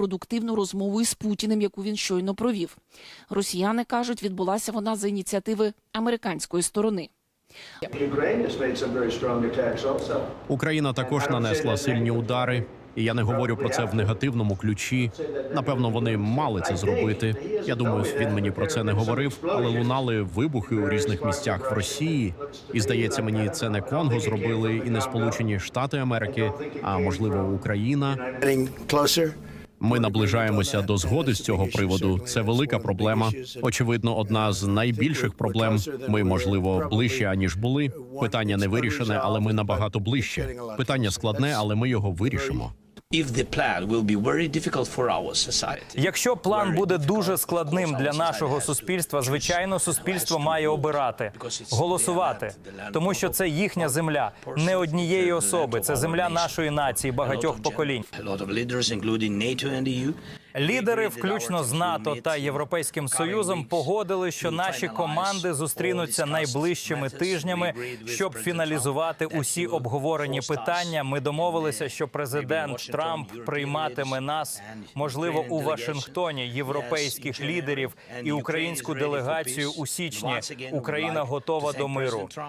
продуктивну розмову із Путіним, яку він щойно провів. Росіяни кажуть, відбулася вона за ініціативи американської сторони. Україна також нанесла сильні удари, і я не говорю про це в негативному ключі. Напевно, вони мали це зробити. Я думаю, він мені про це не говорив, але лунали вибухи у різних місцях в Росії. І здається, мені це не Конго зробили, і не Сполучені Штати Америки, а можливо Україна. Ми наближаємося до згоди з цього приводу. Це велика проблема. Очевидно, одна з найбільших проблем. Ми можливо ближче аніж були. Питання не вирішене, але ми набагато ближче. Питання складне, але ми його вирішимо. Якщо план буде дуже складним для нашого суспільства, звичайно, суспільство має обирати, голосувати, тому що це їхня земля, не однієї особи. Це земля нашої нації, багатьох поколінь. Лідери, включно з НАТО та Європейським Союзом, погодили, що наші команди зустрінуться найближчими тижнями, щоб фіналізувати усі обговорені питання. Ми домовилися, що президент Трамп прийматиме нас, можливо, у Вашингтоні, європейських лідерів і українську делегацію у січні. Україна готова до миру.